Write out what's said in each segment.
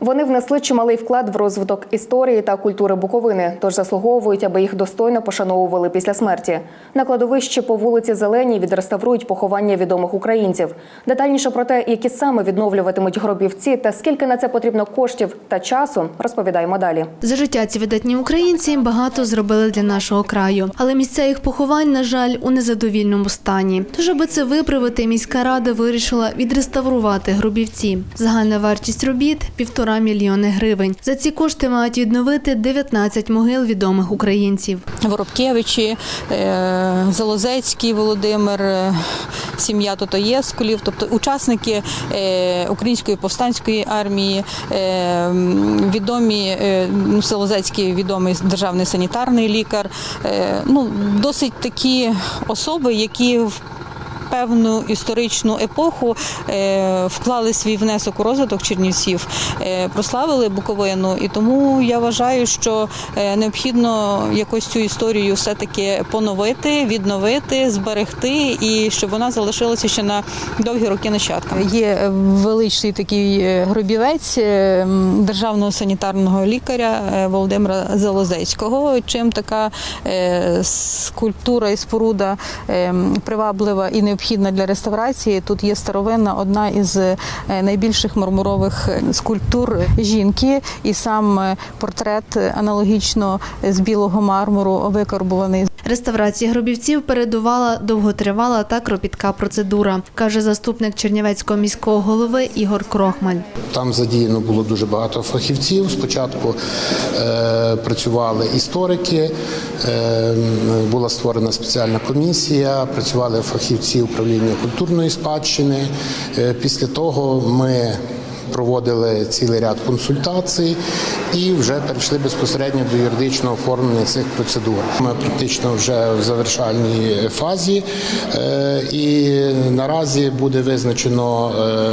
Вони внесли чималий вклад в розвиток історії та культури Буковини, тож заслуговують, аби їх достойно пошановували після смерті. На кладовищі по вулиці Зеленій відреставрують поховання відомих українців. Детальніше про те, які саме відновлюватимуть гробівці та скільки на це потрібно коштів та часу, розповідаємо далі. За життя ці видатні українці багато зробили для нашого краю, але місця їх поховань, на жаль, у незадовільному стані. Тож, аби це виправити, міська рада вирішила відреставрувати гробівці. Загальна вартість робіт півтора мільйони гривень. За ці кошти мають відновити 19 могил відомих українців. Воробкевичі, е, Залозецький Володимир, е, сім'я Тотоєскулів, тобто учасники е, Української повстанської армії, відомі ну, Залозецький відомий державний санітарний лікар. Ну, досить такі особи, які в Певну історичну епоху е, вклали свій внесок у розвиток Чернівців, е, прославили Буковину, і тому я вважаю, що е, необхідно якось цю історію все-таки поновити, відновити, зберегти, і щоб вона залишилася ще на довгі роки нащадками. Є величний такий гробівець державного санітарного лікаря Володимира Залозецького. Чим така скульптура і споруда приваблива і необхідна для реставрації. Тут є старовинна одна із е, найбільших мармурових е, скульптур жінки, і сам е, портрет аналогічно з білого мармуру викарбуваний. Реставрації гробівців передувала довготривала та кропітка процедура, каже заступник Чернівецького міського голови Ігор Крохмаль. Там задіяно було дуже багато фахівців. Спочатку е, працювали історики, е, була створена спеціальна комісія, працювали фахівці управління культурної спадщини. Е, після того ми проводили цілий ряд консультацій і вже перейшли безпосередньо до юридичного оформлення цих процедур. Ми практично вже в завершальній фазі, е, і наразі буде визначено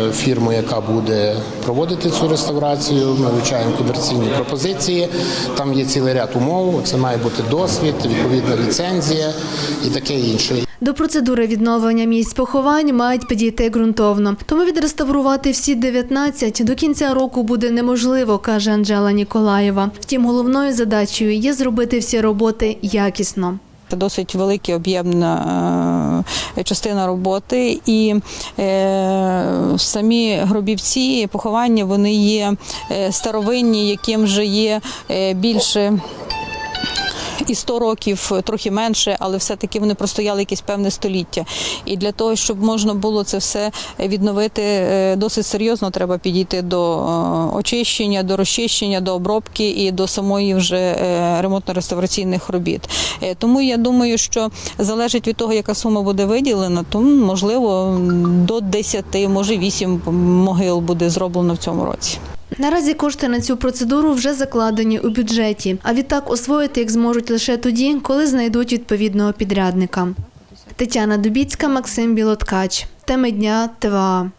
е, фірму, яка буде проводити цю реставрацію. Ми вивчаємо комерційні пропозиції. Там є цілий ряд умов. Це має бути досвід, відповідна ліцензія і таке інше. До процедури відновлення місць поховань мають підійти ґрунтовно. Тому відреставрувати всі 19 до кінця року буде неможливо, каже Анжела Ніколаєва. Втім, головною задачею є зробити всі роботи якісно. Це досить велика об'ємна е, частина роботи, і е, самі гробівці поховання вони є е, старовинні, яким вже є більше. І 100 років трохи менше, але все-таки вони простояли якесь певне століття. І для того, щоб можна було це все відновити е, досить серйозно, треба підійти до е, очищення, до розчищення, до обробки і до самої вже е, ремонтно-реставраційних робіт. Е, Тому я думаю, що залежить від того, яка сума буде виділена, то можливо до 10, може 8 могил буде зроблено в цьому році. Наразі кошти на цю процедуру вже закладені у бюджеті, а відтак освоїти їх зможуть лише тоді, коли знайдуть відповідного підрядника. Тетяна Дубіцька, Максим Білоткач. Теми дня ТВА.